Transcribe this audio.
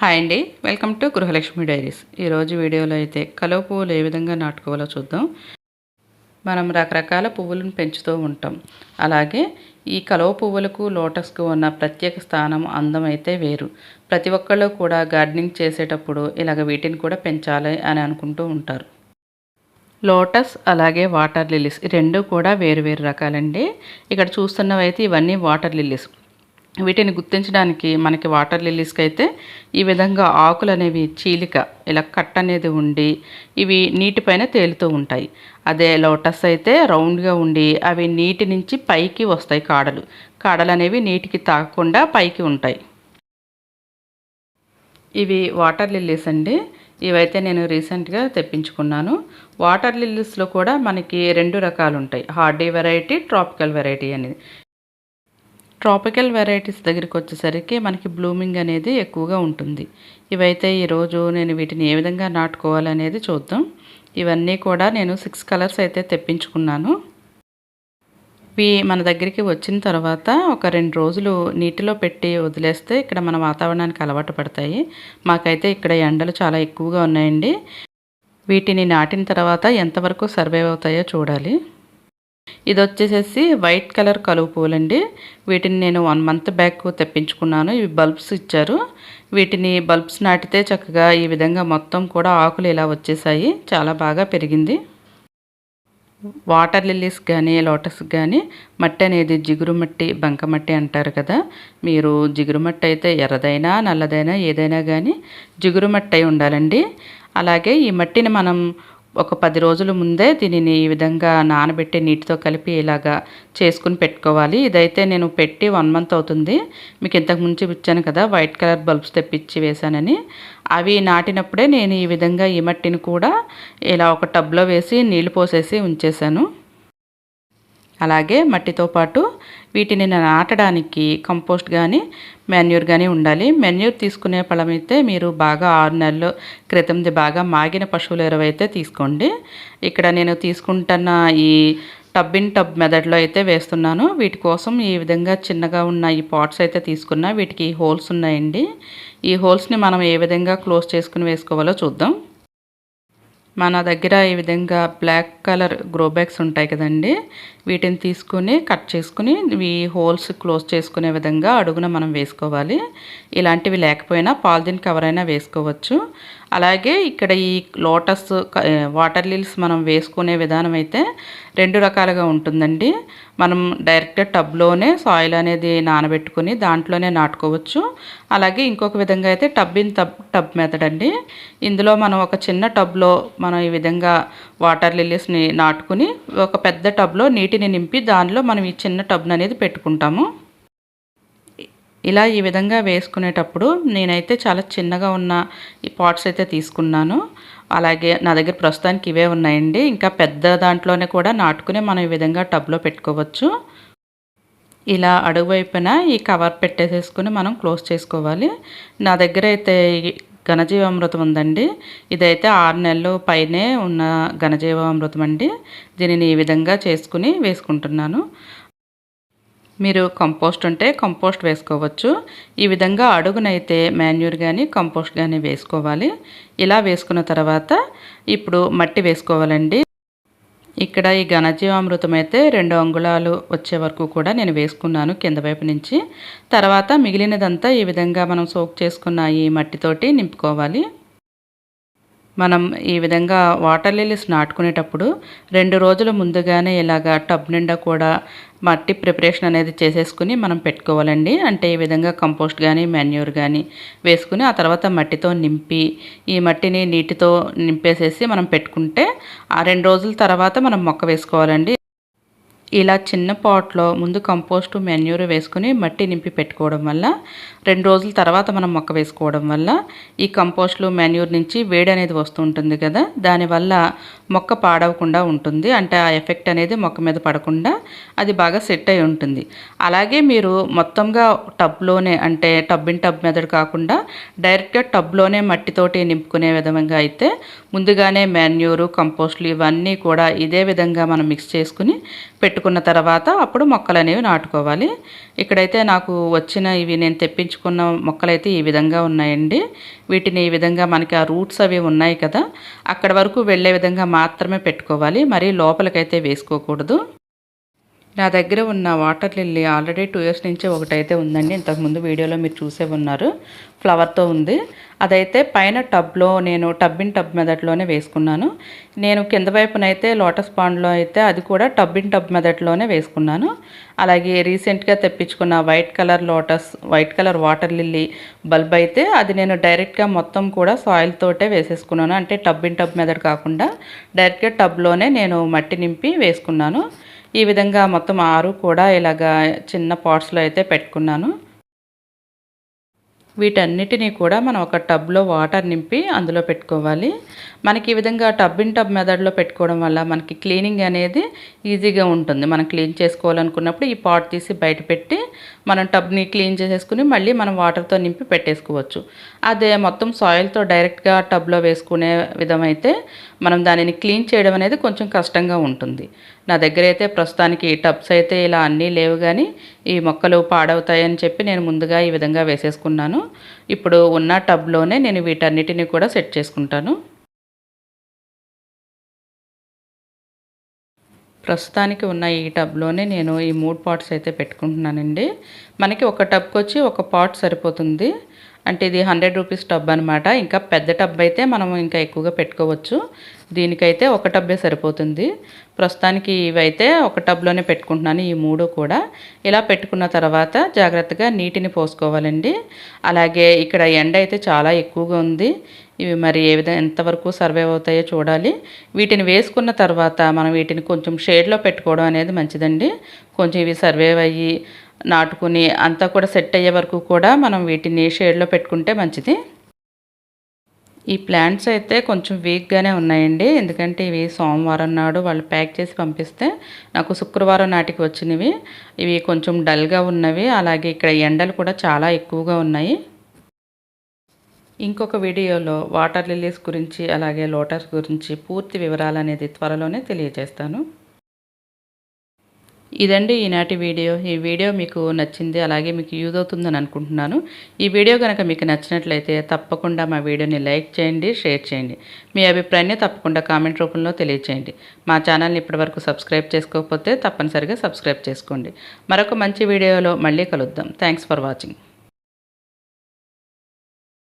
Hi అండి. Welcome to Grihalakshmi diaries. ఈరోజు వీడియోలో అయితే కలువ పువ్వులు ఏ విధంగా నాటుకోవాలో చూద్దాం. మనం రకరకాల పువ్వులను పెంచుతూ ఉంటాం. అలాగే ఈ కలువ పువ్వులకు లోటస్కు ఉన్న ప్రత్యేక స్థానం అందం అయితే వేరు. ప్రతి ఒక్కళ్ళు కూడా గార్డెనింగ్ చేసేటప్పుడు ఇలాగ వీటిని కూడా పెంచాలి అని అనుకుంటూ ఉంటారు. లోటస్ అలాగే వాటర్ లిల్లీస్ రెండు కూడా వేరు వేరు రకాలండి. ఇక్కడ చూస్తున్నవైతే ఇవన్నీ వాటర్ లిల్లీస్. వీటిని గుర్తించడానికి మనకి వాటర్ లిల్లీస్కి అయితే ఈ విధంగా ఆకులు అనేవి చీలిక ఇలా కట్ అనేది ఉండి ఇవి నీటిపైన తేలుతూ ఉంటాయి. అదే లోటస్ అయితే రౌండ్గా ఉండి అవి నీటి నుంచి పైకి వస్తాయి కాడలు. కాడలు అనేవి నీటికి తాకకుండా పైకి ఉంటాయి. ఇవి వాటర్ లిల్లీస్ అండి. ఇవైతే నేను రీసెంట్గా తెప్పించుకున్నాను. వాటర్ లిల్లీస్లో కూడా మనకి రెండు రకాలు ఉంటాయి హార్డీ వెరైటీ ట్రాపికల్ వెరైటీ అనేది. ట్రాపికల్ వెరైటీస్ దగ్గరికి వచ్చేసరికి మనకి బ్లూమింగ్ అనేది ఎక్కువగా ఉంటుంది. ఇవైతే ఈరోజు నేను వీటిని ఏ విధంగా నాటుకోవాలనేది చూద్దాం. ఇవన్నీ కూడా నేను సిక్స్ కలర్స్ అయితే తెప్పించుకున్నాను. ఇవి మన దగ్గరికి వచ్చిన తర్వాత ఒక రెండు రోజులు నీటిలో పెట్టి వదిలేస్తే ఇక్కడ మన వాతావరణానికి అలవాటు పడతాయి. మాకైతే ఇక్కడ ఎండలు చాలా ఎక్కువగా ఉన్నాయండి. వీటిని నాటిన తర్వాత ఎంతవరకు సర్వైవ్ అవుతాయో చూడాలి. ఇది వచ్చేసేసి వైట్ కలర్ కలువ పూలండి. వీటిని నేను వన్ మంత్ బ్యాక్ తెప్పించుకున్నాను. ఇవి బల్బ్స్ ఇచ్చారు. వీటిని బల్బ్స్ నాటితే చక్కగా ఈ విధంగా మొత్తం కూడా ఆకులు ఇలా వచ్చేసాయి. చాలా బాగా పెరిగింది. వాటర్ లిల్లీస్ కానీ లోటస్ కానీ మట్టి అనేది జిగురు మట్టి బంక మట్టి అంటారు కదా. మీరు జిగురు మట్టి అయితే ఎర్రదైనా నల్లదైనా ఏదైనా కానీ జిగురు మట్టి అయి ఉండాలండి. అలాగే ఈ మట్టిని మనం ఒక పది రోజుల ముందే దీనిని ఈ విధంగా నానబెట్టి నీటితో కలిపి ఇలాగా చేసుకుని పెట్టుకోవాలి. ఇదైతే నేను పెట్టి వన్ మంత్ అవుతుంది. మీకు ఇంతకు ముందు ఇచ్చాను కదా వైట్ కలర్ బల్బ్స్ తెప్పించి వేశానని. అవి నాటినప్పుడే నేను ఈ విధంగా ఈ మట్టిని కూడా ఇలా ఒక టబ్లో వేసి నీళ్ళు పోసేసి ఉంచేశాను. అలాగే మట్టితో పాటు వీటిని నాటడానికి కంపోస్ట్ కానీ మెన్యూర్ కానీ ఉండాలి. మెన్యూర్ తీసుకునే ఫలమైతే మీరు బాగా ఆరు నెలల క్రితంది బాగా మాగిన పశువుల ఎరువైతే తీసుకోండి. ఇక్కడ నేను తీసుకుంటున్న ఈ టబ్ ఇన్ టబ్ మెథడ్లో అయితే వేస్తున్నాను. వీటి కోసం ఈ విధంగా చిన్నగా ఉన్న ఈ పాట్స్ అయితే తీసుకున్నా వీటికి హోల్స్ ఉన్నాయండి. ఈ హోల్స్ని మనం ఏ విధంగా క్లోజ్ చేసుకుని వేసుకోవాలో చూద్దాం. మన దగ్గర ఈ విధంగా బ్లాక్ కలర్ గ్రో బ్యాగ్స్ ఉంటాయి కదండి. వీటిని తీసుకుని కట్ చేసుకుని ఈ హోల్స్ క్లోజ్ చేసుకునే విధంగా అడుగున మనం వేసుకోవాలి. ఇలాంటివి లేకపోయినా పాలిథిన్ కవర్ అయినా వేసుకోవచ్చు. అలాగే ఇక్కడ ఈ లోటస్ వాటర్ లిల్స్ మనం వేసుకునే విధానం అయితే రెండు రకాలుగా ఉంటుందండి. మనం డైరెక్ట్గా టబ్లోనే సాయిల్ అనేది నానబెట్టుకుని దాంట్లోనే నాటుకోవచ్చు. అలాగే ఇంకొక విధంగా అయితే tub in tub tub method అండి. ఇందులో మనం ఒక చిన్న టబ్లో మనం ఈ విధంగా వాటర్ లిల్లీస్ని నాటుకుని ఒక పెద్ద టబ్లో నీటిని నింపి దానిలో మనం ఈ చిన్న టబ్ను అనేది పెట్టుకుంటాము. ఇలా ఈ విధంగా వేసుకునేటప్పుడు నేనైతే చాలా చిన్నగా ఉన్న ఈ పాట్స్ అయితే తీసుకున్నాను. అలాగే నా దగ్గర ప్రస్తుతానికి ఇవే ఉన్నాయండి. ఇంకా పెద్ద దాంట్లోనే కూడా నాటుకుని మనం ఈ విధంగా టబ్లో పెట్టుకోవచ్చు. ఇలా అడుగు వైపున ఈ కవర్ పెట్టేసేసుకుని మనం క్లోజ్ చేసుకోవాలి. నా దగ్గర అయితే ఘనజీవామృతం ఉందండి. ఇదైతే ఆరు నెలలు పైనే ఉన్న ఘనజీవామృతం అండి. దీనిని ఈ విధంగా చేసుకుని వేసుకుంటున్నాను. మీరు కంపోస్ట్ ఉంటే కంపోస్ట్ వేసుకోవచ్చు. ఈ విధంగా అడుగునైతే మాన్యూర్ కానీ కంపోస్ట్ కానీ వేసుకోవాలి. ఇలా వేసుకున్న తర్వాత ఇప్పుడు మట్టి వేసుకోవాలండి. ఇక్కడ ఈ ఘనజీవామృతం అయితే రెండు అంగుళాలు వచ్చే వరకు కూడా నేను వేసుకున్నాను కింద వైపు నుంచి. తర్వాత మిగిలినదంతా ఈ విధంగా మనం సోక్ చేసుకున్న ఈ మట్టితోటి నింపుకోవాలి. మనం ఈ విధంగా వాటర్ లిలీస్ నాటుకునేటప్పుడు రెండు రోజుల ముందుగానే ఇలాగా టబ్ నిండా కూడా మట్టి ప్రిపరేషన్ అనేది చేసేసుకుని మనం పెట్టుకోవాలండి. అంటే ఈ విధంగా కంపోస్ట్ కానీ మెన్యూర్ కానీ వేసుకుని ఆ తర్వాత మట్టితో నింపి ఈ మట్టిని నీటితో నింపేసేసి మనం పెట్టుకుంటే ఆ రెండు రోజుల తర్వాత మనం మొక్క వేసుకోవాలండి. ఇలా చిన్న పాట్లో ముందు కంపోస్ట్ మెన్యూర్ వేసుకుని మట్టి నింపి పెట్టుకోవడం వల్ల రెండు రోజుల తర్వాత మనం మొక్క వేసుకోవడం వల్ల ఈ కంపోస్ట్లు మెన్యూర్ నుంచి వేడి అనేది వస్తూ ఉంటుంది కదా? దానివల్ల మొక్క పాడవకుండా ఉంటుంది. అంటే ఆ ఎఫెక్ట్ అనేది మొక్క మీద పడకుండా అది బాగా సెట్ అయి ఉంటుంది. అలాగే మీరు మొత్తంగా టబ్లోనే అంటే టబ్ ఇన్ టబ్ మెథడ్ కాకుండా డైరెక్ట్గా టబ్లోనే మట్టితోటి నింపుకునే విధంగా అయితే ముందుగానే మెన్యూరు కంపోస్ట్లు ఇవన్నీ కూడా ఇదే విధంగా మనం మిక్స్ చేసుకుని పెట్టుకున్న తర్వాత అప్పుడు మొక్కలు అనేవి నాటుకోవాలి. ఇక్కడైతే నాకు వచ్చిన ఇవి నేను తెప్పించుకున్న మొక్కలైతే ఈ విధంగా ఉన్నాయండి. వీటిని ఈ విధంగా మనకి ఆ రూట్స్ అవి ఉన్నాయి కదా అక్కడ వరకు వెళ్ళే విధంగా మాత్రమే పెట్టుకోవాలి. మరీ లోపలికైతే వేసుకోకూడదు. నా దగ్గర ఉన్న water lily already two years నుంచి ఒకటైతే ఉందండి. ఇంతకుముందు వీడియోలో మీరు చూసే ఉన్నారు. ఫ్లవర్తో ఉంది. అదైతే పైన టబ్లో నేను టబ్బిన్ టబ్ మెదట్లోనే వేసుకున్నాను. నేను కింద వైపునైతే లోటస్ పాండ్లో అయితే అది కూడా టబ్బిన్ టబ్ మెదట్లోనే వేసుకున్నాను. అలాగే రీసెంట్గా తెప్పించుకున్న white colour lotus white colour water lily bulb అయితే అది నేను డైరెక్ట్గా మొత్తం కూడా సాయిల్ తోటే వేసేసుకున్నాను. అంటే టబ్బిన్ టబ్ మెదడ్ కాకుండా డైరెక్ట్గా టబ్లోనే నేను మట్టి నింపి వేసుకున్నాను. ఈ విధంగా మొత్తం ఆరు కూడా ఇలాగా చిన్న పాట్స్లో అయితే పెట్టుకున్నాను. వీటన్నిటినీ కూడా మనం ఒక టబ్లో వాటర్ నింపి అందులో పెట్టుకోవాలి. మనకి ఈ విధంగా టబ్ ఇన్ టబ్ మెథడ్లో పెట్టుకోవడం వల్ల మనకి క్లీనింగ్ అనేది ఈజీగా ఉంటుంది. మనం క్లీన్ చేసుకోవాలనుకున్నప్పుడు ఈ పాట్ తీసి బయట పెట్టి మనం టబ్ని క్లీన్ చేసేసుకుని మళ్ళీ మనం వాటర్తో నింపి పెట్టేసుకోవచ్చు. అదే మొత్తం సాయిల్తో డైరెక్ట్గా టబ్లో వేసుకునే విధమైతే మనం దానిని క్లీన్ చేయడం అనేది కొంచెం కష్టంగా ఉంటుంది. నా దగ్గర అయితే ప్రస్తుతానికి టబ్స్ అయితే ఇలా అన్నీ లేవు కానీ ఈ మొక్కలు పాడవుతాయని చెప్పి నేను ముందుగా ఈ విధంగా వేసేసుకున్నాను. ఇప్పుడు ఉన్న టబ్లోనే నేను వీటన్నిటిని కూడా సెట్ చేసుకుంటాను. ప్రస్తుతానికి ఉన్న ఈ టబ్లోనే నేను ఈ మూడు పాట్స్ అయితే పెట్టుకుంటున్నానండి. మనకి ఒక టబ్కి వచ్చి ఒక పాట్ సరిపోతుంది. అంటే ఇది హండ్రెడ్ రూపీస్ టబ్ అనమాట ఇంకా పెద్ద టబ్ అయితే మనం ఇంకా ఎక్కువగా పెట్టుకోవచ్చు. దీనికైతే ఒక టబ్బే సరిపోతుంది. ప్రస్తుతానికి ఇవైతే ఒక టబ్లోనే పెట్టుకుంటున్నాను ఈ మూడు కూడా. ఇలా పెట్టుకున్న తర్వాత జాగ్రత్తగా నీటిని పోసుకోవాలండి. అలాగే ఇక్కడ ఎండ అయితే చాలా ఎక్కువగా ఉంది. ఇవి మరి ఏ విధంగా ఎంతవరకు సర్వైవ్ అవుతాయో చూడాలి. వీటిని వేసుకున్న తర్వాత మనం వీటిని కొంచెం షేడ్లో పెట్టుకోవడం అనేది మంచిదండి. కొంచెం ఇవి సర్వైవ్ అయ్యి నాటుకుని అంతా కూడా సెట్ అయ్యే వరకు కూడా మనం వీటిని షేడ్లో పెట్టుకుంటే మంచిది. ఈ ప్లాంట్స్ అయితే కొంచెం వీక్గానే ఉన్నాయండి. ఎందుకంటే ఇవి సోమవారం నాడు వాళ్ళు ప్యాక్ చేసి పంపిస్తే నాకు శుక్రవారం నాటికి వచ్చినవి. ఇవి కొంచెం డల్గా ఉన్నవి. అలాగే ఇక్కడ ఎండలు కూడా చాలా ఎక్కువగా ఉన్నాయి. ఇంకొక వీడియోలో వాటర్ లిలీస్ గురించి అలాగే లోటస్ గురించి పూర్తి వివరాలు అనేది త్వరలోనే తెలియజేస్తాను. ఇదండి ఈనాటి వీడియో. ఈ వీడియో మీకు నచ్చింది అలాగే మీకు యూజ్ అవుతుందని అనుకుంటున్నాను. ఈ వీడియో కనుక మీకు నచ్చినట్లయితే తప్పకుండా మా వీడియోని లైక్ చేయండి షేర్ చేయండి. మీ అభిప్రాయాన్ని తప్పకుండా కామెంట్ రూపంలో తెలియచేయండి. మా ఛానల్ని ఇప్పటివరకు సబ్స్క్రైబ్ చేసుకోకపోతే తప్పనిసరిగా సబ్స్క్రైబ్ చేసుకోండి. మరొక మంచి వీడియోలో మళ్ళీ కలుద్దాం. Thanks for watching.